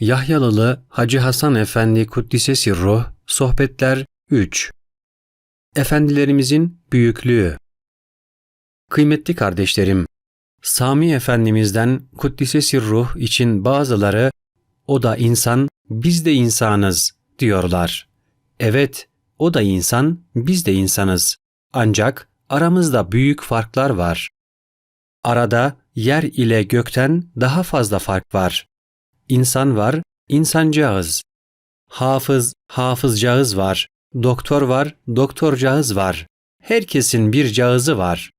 Yahyalılı Hacı Hasan Efendi Kuddisesi Ruh Sohbetler 3 Efendilerimizin Büyüklüğü Kıymetli kardeşlerim, Sami Efendimiz'den Kuddisesi Ruh için bazıları o da insan, biz de insanız diyorlar. Evet, o da insan, biz de insanız. Ancak aramızda büyük farklar var. Arada yer ile gökten daha fazla fark var. İnsan var, insancağız. Hafız, hafızcağız var. Doktor var, doktorcağız var. Herkesin bir cağızı var.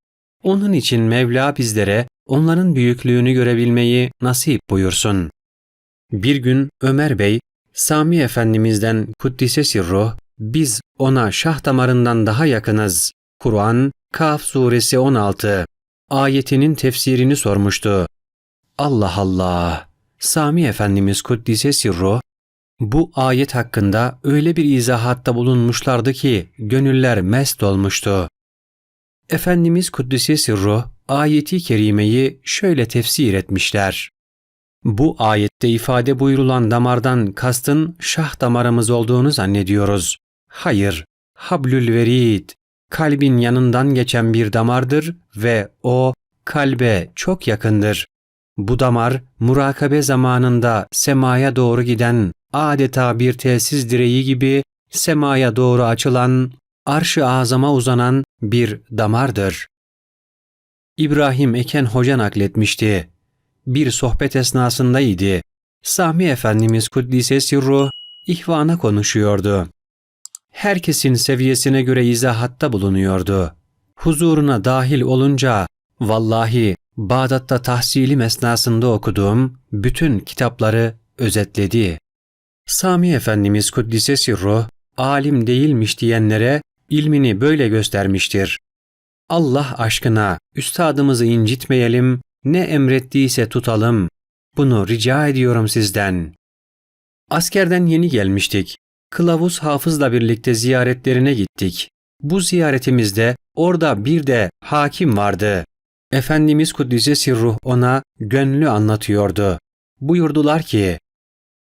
Onun için Mevla bizlere onların büyüklüğünü görebilmeyi nasip buyursun. Bir gün Ömer Bey, Sami Efendimiz'den Kuddise Sirruh, biz ona şah damarından daha yakınız. Kur'an, Kaf suresi 16 ayetinin tefsirini sormuştu. Allah Allah! Sami Efendimiz Kuddise Sirruh, bu ayet hakkında öyle bir izahatta bulunmuşlardı ki gönüller mest olmuştu. Efendimiz Kuddise Sirruh, ayeti kerimeyi şöyle tefsir etmişler. Bu ayette ifade buyurulan damardan kastın şah damarımız olduğunu zannediyoruz. Hayır, hablül verid, kalbin yanından geçen bir damardır ve o kalbe çok yakındır. Bu damar murakabe zamanında semaya doğru giden adeta bir tesis direği gibi semaya doğru açılan, arş-ı azama uzanan bir damardır. İbrahim Eken Hoca nakletmişti. Bir sohbet esnasındaydı. Sami Efendimiz Kuddise Sirru ihvana konuşuyordu. Herkesin seviyesine göre izahatta bulunuyordu. Huzuruna dahil olunca vallahi Bağdat'ta tahsilim esnasında okuduğum bütün kitapları özetledi. Sami Efendimiz Kuddise Sirru, alim değilmiş diyenlere ilmini böyle göstermiştir. Allah aşkına üstadımızı incitmeyelim, ne emrettiyse tutalım. Bunu rica ediyorum sizden. Askerden yeni gelmiştik. Kılavuz Hafız'la birlikte ziyaretlerine gittik. Bu ziyaretimizde orada bir de hakim vardı. Efendimiz Kuddise Sirruh ona gönlü anlatıyordu. Buyurdular ki,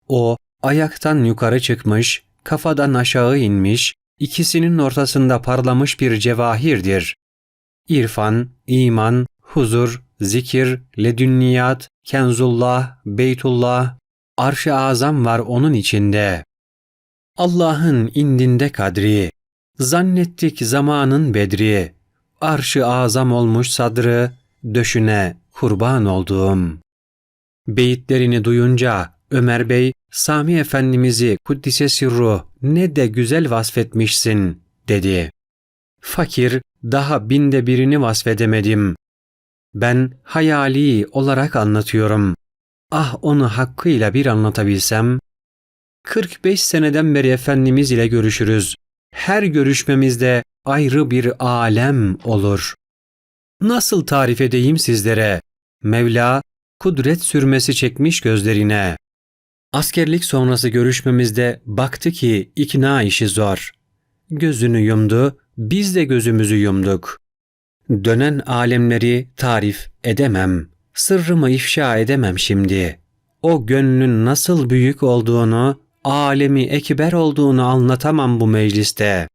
o ayaktan yukarı çıkmış, kafadan aşağı inmiş, ikisinin ortasında parlamış bir cevahirdir. İrfan, iman, huzur, zikir, ledünniyat, kenzullah, beytullah, arş-ı azam var onun içinde. Allah'ın indinde kadri, zannettik zamanın bedri, arş-ı azam olmuş sadrı, döşüne kurban olduğum. Beyitlerini duyunca Ömer Bey, Sami Efendimiz'i Kuddise Sirru ne de güzel vasfetmişsin, dedi. Fakir, daha binde birini vasfedemedim. Ben hayali olarak anlatıyorum. Ah onu hakkıyla bir anlatabilsem. 45 seneden beri Efendimiz ile görüşürüz. Her görüşmemizde ayrı bir alem olur. Nasıl tarif edeyim sizlere? Mevla kudret sürmesi çekmiş gözlerine. Askerlik sonrası görüşmemizde baktı ki ikna işi zor. Gözünü yumdu, biz de gözümüzü yumduk. Dönen alemleri tarif edemem. Sırrımı ifşa edemem şimdi. O gönlün nasıl büyük olduğunu, alemi ekber olduğunu anlatamam bu mecliste.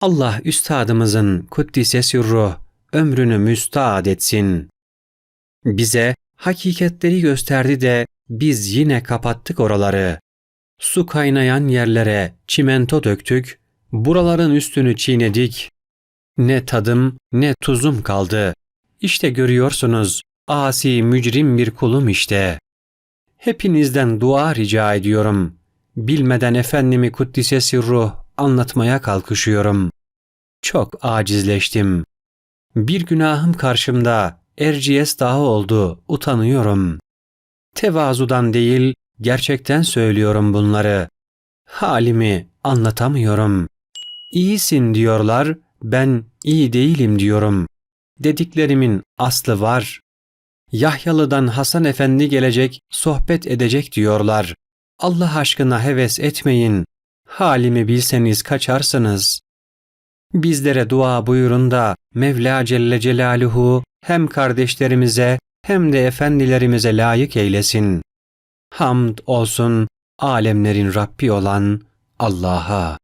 Allah üstadımızın kuddise sürruh ömrünü müstaad etsin. Bize hakikatleri gösterdi de biz yine kapattık oraları. Su kaynayan yerlere çimento döktük, buraların üstünü çiğnedik. Ne tadım ne tuzum kaldı. İşte görüyorsunuz, asi mücrim bir kulum işte. Hepinizden dua rica ediyorum. Bilmeden Efendimi Kuddise Sirruh anlatmaya kalkışıyorum. Çok acizleştim. Bir günahım karşımda Erciyes dağı oldu, utanıyorum. Tevazudan değil, gerçekten söylüyorum bunları. Halimi anlatamıyorum. İyisin diyorlar, ben iyi değilim diyorum. Dediklerimin aslı var. Yahyalı'dan Hasan Efendi gelecek, sohbet edecek diyorlar. Allah aşkına heves etmeyin. Halimi bilseniz kaçarsınız. Bizlere dua buyurun da Mevla Celle Celaluhu hem kardeşlerimize hem de efendilerimize layık eylesin. Hamd olsun alemlerin Rabbi olan Allah'a.